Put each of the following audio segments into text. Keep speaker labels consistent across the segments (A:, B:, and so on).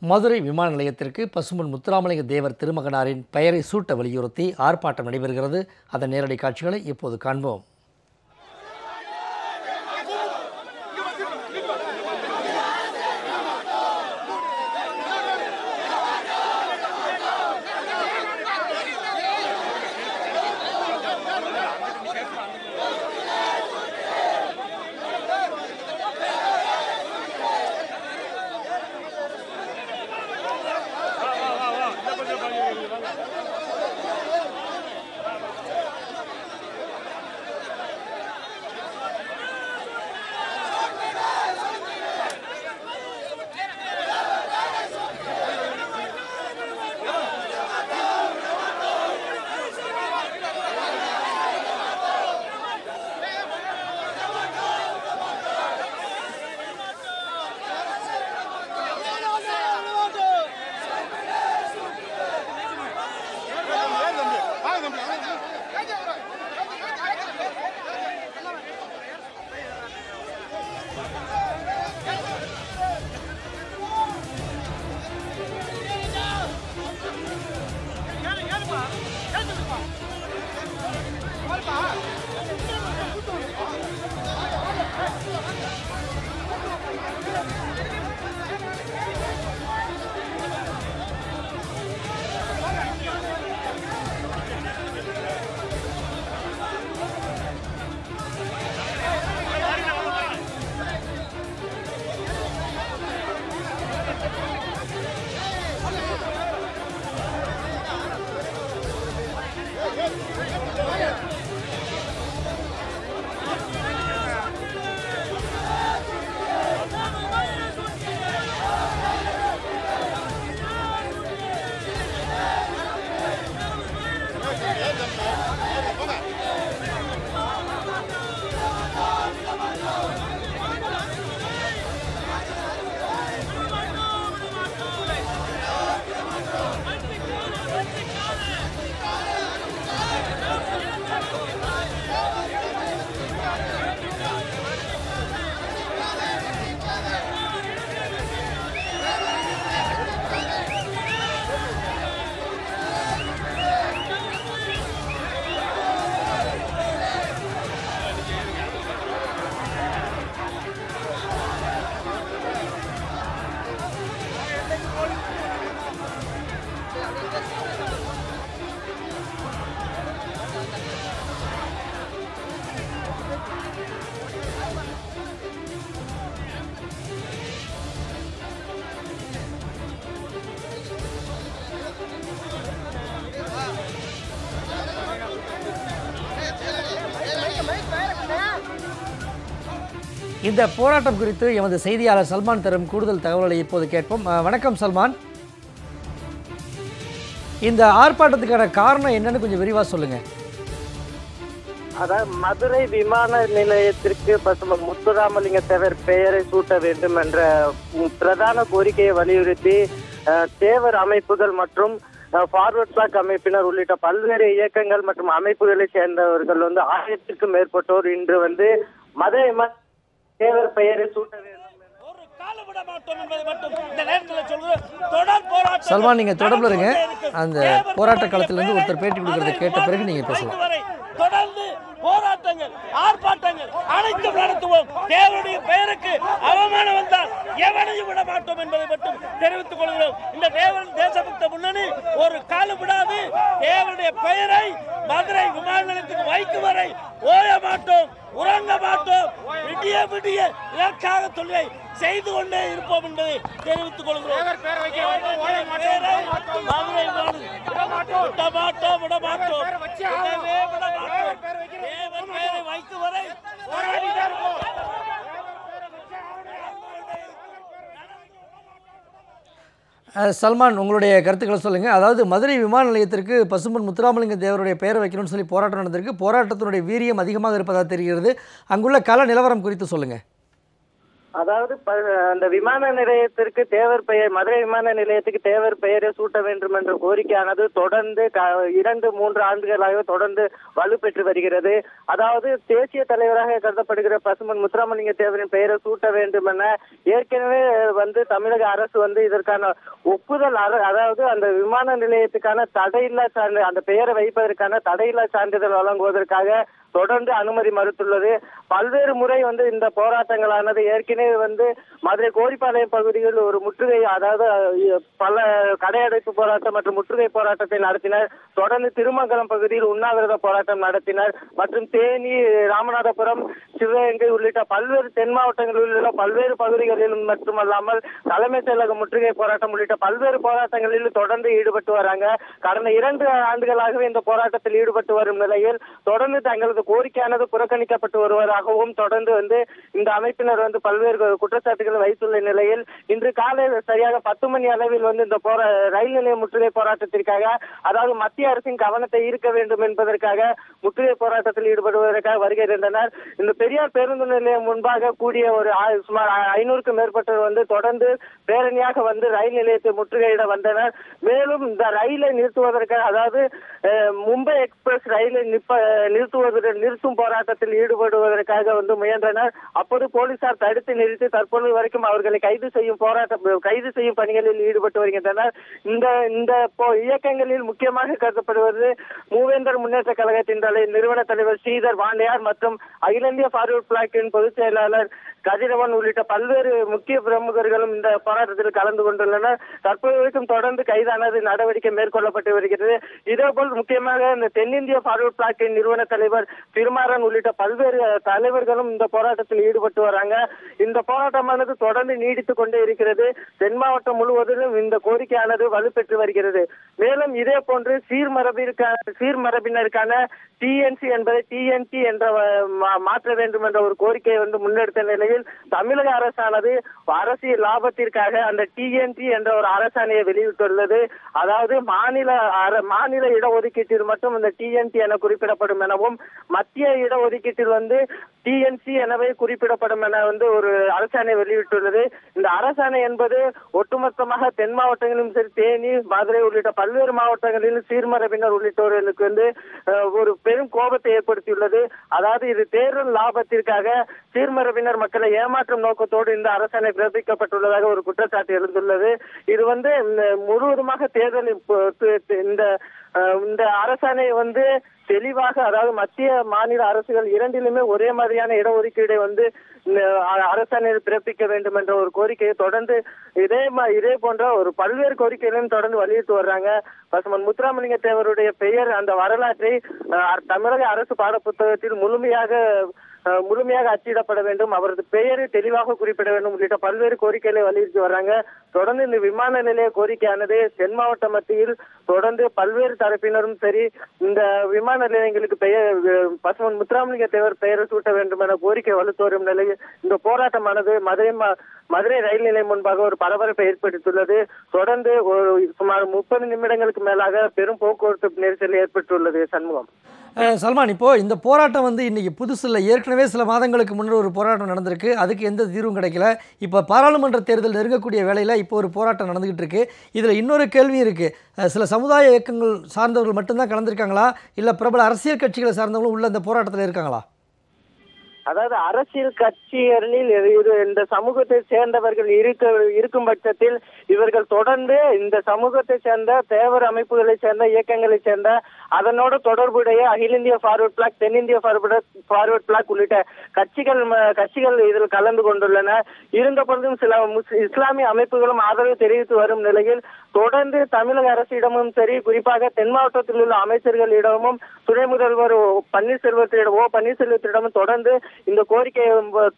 A: மதுரை விமான நிலையத்திற்கு பசுமன் முத்துராமலிங்க தேவர் திருமகனாரின் பெயரை சூட்ட வலியுறுத்தி ஆர்ப்பாட்டம் நடைபெறுகிறது. அதன் நேரடி காட்சிகளை இப்போது காண்போம். இந்த போராட்டம் குறித்து எமது செய்தியாளர் சல்மான் தரும் கூடுதல் தகவல்களை இப்போது கேட்போம். வணக்கம் சல்மான். இந்த ஆர்ப்பாட்டத்துக்கான காரணம் என்னன்னு கொஞ்சம் விரிவாக சொல்லுங்க.
B: அதாவது மதுரை விமான நிலையத்திற்கு பசுமன் முத்துராமலிங்க தேவர் பெயரை சூட்ட வேண்டும் என்ற பிரதான கோரிக்கையை வலியுறுத்தி தேவர் அமைப்புகள் மற்றும் ஃபார்வர்ட் பிளாக் அமைப்பினர் உள்ளிட்ட பல்வேறு இயக்கங்கள் மற்றும் அமைப்புகளை சேர்ந்தவர்கள் வந்து ஆயிரத்திற்கும் மேற்பட்டோர் இன்று வந்து மதுரை தேவர் பெயரை சூட்ட வேண்டும் என
C: ஒரு காலம் விட மாட்டோம் என்பதை மட்டும் இந்த நேரத்தில் சொல்கிறோம் தொடர் போராட்டம்
A: சல்மான், நீங்க தொடர்புல இருங்க. அந்த போராட்ட களத்திலிருந்து ஒருத்தர் பேட்டி கொடுக்கறதை கேட்ட பிறகு நீங்க பேசலாம்.
C: தொடர்ந்து போராட்டங்கள் ஆர்ப்பாட்டங்கள் அனைத்தும் நடத்துவோம். தேவனுடைய பெயருக்கு அவமானம் வந்தால் எவனையும் விட மாட்டோம் என்பதை மட்டும் தெரிவித்துக் கொள்கிறோம். இந்த தேவன் தேசபக்த முன்னணி ஒரு காலம் விடாது தேவனுடைய பெயரை மதுரை விமான நிலையத்துக்கு வைக்கும் வரை ஓய மாட்டோம் உறங்க மாட்டோம் விடிய இதற்காக தொழிலை செய்து கொண்டே இருப்போம் என்பதை தெரிவித்துக் கொள்கிறோம். தேவனுடைய பெயரை மதுரை விமான- விட மாட்டோம் விட மாட்டோம் விடவே விட மாட்டோம் தேவன் பெயரை வைக்கும் வரை போராடிதான் இருப்போம்
A: அஹ், சல்மான் உங்களுடைய கருத்துக்களை சொல்லுங்கள் அதாவது மதுரை விமான நிலையத்திற்கு பசுமன் முத்துராமலிங்க தேவருடைய பெயரை வைக்கணும்னு சொல்லி போராட்டம் நடந்திருக்கு. போராட்டத்தினுடைய வீரியம் அதிகமாக இருப்பதாக தெரிகிறது. அங்குள்ள கள நிலவரம் குறித்து சொல்லுங்கள்
B: அதாவது ப- அந்த விமான நிலையத்திற்கு தேவர் பெயர் மதுரை விமான நிலையத்துக்கு தேவர் பெயரை சூட்ட வேண்டும் என்ற கோரிக்கையானது தொடர்ந்து க- இரண்டு மூன்று ஆண்டுகளாக தொடர்ந்து வலுப்பெற்று வருகிறது. அதாவது தேசிய தலைவராக கருதப்படுகிற பசுமன் முத்துராமலிங்க தேவரின் பெயரை சூட்ட வேண்டும் என ஏற்கனவே வந்து தமிழக அரசு வந்து இதற்கான ஒப்புதல் அதாவது அந்த விமான நிலையத்துக்கான தடையில்லா சான்று அந்த பெயரை வைப்பதற்கான தடையில்லா சான்றிதழ் வழங்குவதற்காக தொடர்ந்து அனுமதி மறுத்துள்ளது. பல்வேறு முறை வந்து இந்த போராட்டங்களானது ஏற்கனவே வந்து மதுரை கோரிப்பாளையம் பகுதியில் ஒரு முற்றுகை அதாவது பல கடையடைப்பு போராட்டம் மற்றும் முற்றுகை போராட்டத்தை நடத்தினர். தொடர்ந்து திருமங்கலம் பகுதியில் உண்ணாவிரத போராட்டம் நடத்தினர். மற்றும் தேனி ராமநாதபுரம் சிவகங்கை உள்ளிட்ட பல்வேறு தென் மாவட்டங்களில் உள்ள பல்வேறு பகுதிகளிலும் மட்டுமல்லாமல் தலைமைச் செயலக முற்றுகை போராட்டம் உள்ளிட்ட பல்வேறு போராட்டங்களில் தொடர்ந்து ஈடுபட்டு வராங்க. கடந்த இரண்டு ஆண்டுகளாகவே இந்த போராட்டத்தில் ஈடுபட்டு வரும் நிலையில் தொடர்ந்து தங்களது கோரிக்கையானது புறக்கணிக்கப்பட்டு வருவதாகவும் தொடர்ந்து வந்து இந்த அமைப்பினர் வந்து பல்வேறு குற்றச்சாட்டுகளை வைத்துள்ள நிலையில் இன்று காலை சரியாக பத்து மணி அளவில் வந்து இந்த போரா ரயில் நிலைய முற்றுகை போராட்டத்திற்காக அதாவது மத்திய அரசின் கவனத்தை ஈர்க்க வேண்டும் என்பதற்காக முற்றுகை போராட்டத்தில் ஈடுபடுவதற்காக வருகின்றனர் இந்த பெரியார் பேருந்து நிலையம் முன்பாக கூடிய ஒரு சுமார் ஐநூறுக்கும் மேற்பட்டவர் வந்து தொடர்ந்து பேரணியாக வந்து ரயில் நிலையத்தை முற்றுகையிட வந்தனர். மேலும் இந்த ரயிலை நிறுத்துவதற்காக அதாவது மும்பை எக்ஸ்பிரஸ் ரயிலை நிறுத்துவதற்கு அவர்கள் நிறுத்தும் போராட்டத்தில் ஈடுபடுவதற்காக வந்து முயன்றனர். அப்போது போலீசார் தடுத்து நிறுத்தி தற்பொழுது வரைக்கும் அவர்களை கைது செய்யும் போராட்டம் கைது செய்யும் பணிகளில் ஈடுபட்டு வருகின்றனர். இந்த இந்த இயக்கங்களில் முக்கியமாக கருதப்படுவது மூவேந்தர் முன்னேற்ற கழகத்தின் தலை நிறுவன தலைவர் ஸ்ரீதர் வாண்டையார் மற்றும் அகில இந்திய ஃபார்வர்ட் பிளாக்கின் பொதுச் செயலாளர் கதிரவன் உள்ளிட்ட பல்வேறு முக்கிய பிரமுகர்களும் இந்த போராட்டத்தில் கலந்து கொண்டுள்ளனர். தற்போது வரைக்கும் தொடர்ந்து கைதானது நடவடிக்கை மேற்கொள்ளப்பட்டு வருகிறது. இதேபோல் முக்கியமாக இந்த தென்னிந்திய ஃபார்வர்ட் பிளாக்கின் நிறுவன தலைவர் திருமாறன் உள்ளிட்ட பல்வேறு தலைவர்களும் இந்த போராட்டத்தில் ஈடுபட்டு வராங்க. இந்த போராட்டமானது தொடர்ந்து நீடித்துக் கொண்டே இருக்கிறது. தென் மாவட்டம் முழுவதிலும் இந்த கோரிக்கையானது வலுப்பெற்று வருகிறது. மேலும் இதே போன்று சீர்மரபிற்கான சீர்மரபினருக்கான டிஎன்சி என்பதை டிஎன்டி என்ற மா- மாற்ற வேண்டும் என்ற ஒரு கோரிக்கையை வந்து முன்னெடுத்த நிலையில் தமிழக அரசானது அரசியல் லாபத்திற்காக அந்த டிஎன்டி என்ற ஒரு அரசாணையை வெளியிட்டுள்ளது. அதாவது மாநில அர- மாநில இடஒதுக்கீட்டில் மட்டும் இந்த டிஎன்டி என குறிப்பிடப்படும் எனவும் மத்திய இடஒதுக்கீட்டில் வந்து டிஎன்சி எனவே குறிப்பிடப்படும் என வந்து ஒரு அரசாணை வெளியிட்டுள்ளது. இந்த அரசாணை என்பது ஒட்டுமொத்தமாக தென் மாவட்டங்களிலும் சரி தேனி மதுரை உள்ளிட்ட பல்வேறு மாவட்டங்களிலும் சீர்மரபினர் உள்ளிட்டவர்களுக்கு வந்து ஒரு பெரும் கோபத்தை ஏற்படுத்தியுள்ளது. அதாவது இது தேர்தல் லாபத்திற்காக சீர்மரபினர் மக்களை ஏமாற்றும் நோக்கத்தோடு இந்த அரசாணை பிறப்பிக்கப்பட்டுள்ளதாக ஒரு குற்றச்சாட்டு எழுந்துள்ளது. இது வந்து முழுவதுமாக தேர்தல் இந்த இந்த அரசாணை வந்து தெளிவாக அதாவது மத்திய மாநில அரசுகள் இரண்டிலுமே ஒரே மாதிரியான இடஒதுக்கீடை வந்து இந்த அரசாணையில் பிறப்பிக்க வேண்டும் என்ற ஒரு கோரிக்கையை தொடர்ந்து இதே இதே போன்ற ஒரு பல்வேறு கோரிக்கைகளையும் தொடர்ந்து வலியுறுத்தி வர்றாங்க. பசுமன் முத்துராமலிங்க தேவருடைய பெயர் அந்த வரலாற்றை தமிழக அரசு பாடப்புத்தகத்தில் முழுமையாக முழுமையாக அச்சிடப்பட வேண்டும். அவரது பெயரை தெளிவாக குறிப்பிட வேண்டும். உள்ளிட்ட பல்வேறு கோரிக்கைகளை வலியுறுத்தி வர்றாங்க. தொடர்ந்து இந்த விமான நிலைய கோரிக்கையானது தென் மாவட்ட மத்தியில் தொடர்ந்து பல்வேறு தரப்பினரும் சரி இந்த விமான நிலையங்களுக்கு பெயர் பசுமன் முத்துராமலிங்க தேவர் பெயரை சூட்ட வேண்டும் என கோரிக்கை வலுத்து வரும் நிலையில் இந்த போராட்டமானது மதுரை மதுரை ரயில் நிலையம் முன்பாக ஒரு பரபரப்பை ஏற்படுத்தியுள்ளது. தொடர்ந்து ஒரு சுமார் முப்பது நிமிடங்களுக்கு மேலாக பெரும் போக்குவரத்து நெரிசல் ஏற்பட்டுள்ளது சண்முகம்.
A: சல்மான் இப்போ இந்த போராட்டம் வந்து இன்றைக்கி புதுசு இல்லை ஏற்கனவே சில மாதங்களுக்கு முன்னர் ஒரு போராட்டம் நடந்திருக்கு. அதுக்கு எந்த தீர்வும் கிடைக்கல. இப்போ பாராளுமன்ற தேர்தல் நெருங்கக்கூடிய வேலையில் இப்போ ஒரு போராட்டம் நடந்துகிட்டு இருக்கு. இதில் இன்னொரு கேள்வியும் இருக்குது சில சமுதாய இயக்கங்கள் சார்ந்தவர்கள் மட்டும்தான் கலந்துருக்காங்களா? இல்லை பிரபல அரசியல் கட்சிகளை சார்ந்தவங்களும் உள்ள அந்த போராட்டத்தில் இருக்காங்களா?
B: அதாவது அரசியல் கட்சிகளில் இந்த சமூகத்தை சேர்ந்தவர்கள் இருக்க இருக்கும் பட்சத்தில் இவர்கள் தொடர்ந்து இந்த சமூகத்தை சேர்ந்த தேவர் அமைப்புகளை சேர்ந்த இயக்கங்களை சேர்ந்த அதனோட தொடர்புடைய அகில இந்திய ஃபார்வர்ட் பிளாக் தென்னிந்திய ஃபார்வர்ட் ஃபார்வர்ட் பிளாக் உள்ளிட்ட கட்சிகள் கட்சிகள் இதில் கலந்து கொண்டுள்ளன. இருந்த பொழுதும் சில முஸ்- இஸ்லாமிய அமைப்புகளும் ஆதரவு தெரிவித்து வரும் நிலையில் தொடர்ந்து தமிழக அரசிடமும் சரி குறிப்பாக தென் மாவட்டத்தில் உள்ள அமைச்சர்களிடமும் துணை முதல்வர் ஓ. பன்னீர்செல்வத்திடம் ஓ பன்னீர்செல்வத்திடமும் தொடர்ந்து இந்த கோரிக்கை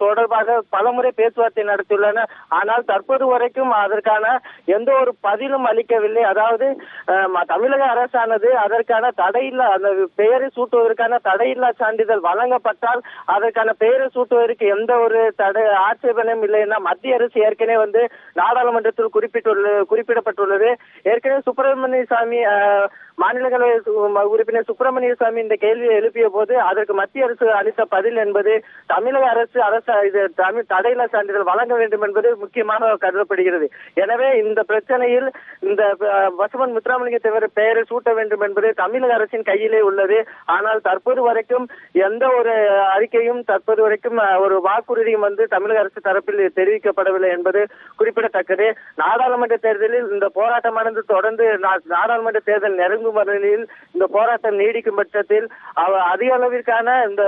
B: தொடர்பாக பலமுறை பேச்சுவார்த்தை நடத்தியுள்ளனர் ஆனால் தற்போது வரைக்கும் அதற்கான எந்த ஒரு பதிலும் அளிக்கவில்லை அதாவது தமிழக அரசானது அதற்கான தடையில்லா அந்த பெயரை சூட்டுவதற்கான தடையில்லா சான்றிதழ் வழங்கப்பட்டால் அதற்கான பெயரை சூட்டுவதற்கு எந்த ஒரு தடை ஆட்சேபனையும் இல்லை என மத்திய அரசு ஏற்கனவே வந்து நாடாளுமன்றத்தில் குறிப்பிட்டுள்ள குறிப்பிடப்பட்டுள்ளது இருக்கிறது ஏற்கனவே சுப்பிரமணிய சாமி மாநிலங்களவை உறுப்பினர் சுப்பிரமணிய சாமி இந்த கேள்வியை எழுப்பிய போது அதற்கு மத்திய அரசு அளித்த பதில் என்பது தமிழக அரசு அரசு இது தமிழ் தடையில சான்றிதழ் வழங்க வேண்டும் என்பது முக்கியமாக கருதப்படுகிறது எனவே இந்த பிரச்சனையில் இந்த வசவன் பசுமன் முத்துராமலிங்க தேவர் பெயரை சூட்ட வேண்டும் என்பது தமிழக அரசின் கையிலே உள்ளது. ஆனால் தற்போது வரைக்கும் எந்த ஒரு அறிக்கையும் தற்போது வரைக்கும் ஒரு வாக்குறுதியும் வந்து தமிழக அரசு தரப்பில் தெரிவிக்கப்படவில்லை என்பது குறிப்பிடத்தக்கது. நாடாளுமன்ற தேர்தலில் இந்த போராட்டமானது தொடர்ந்து நாடாளுமன்ற தேர்தல் நெருங்கும் வரையில் இந்த போராட்டம் நீடிக்கும் பட்சத்தில் அதிக அளவிற்கான இந்த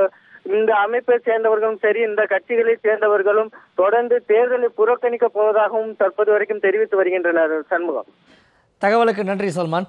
B: இந்த அமைப்பை சேர்ந்தவர்களும் சரி இந்த கட்சிகளை சேர்ந்தவர்களும் தொடர்ந்து தேர்தலை புறக்கணிக்க போவதாகவும் தற்போது வரைக்கும் தெரிவித்து வருகின்றனர் சண்முகம்.
A: தகவலுக்கு நன்றி சல்மான்.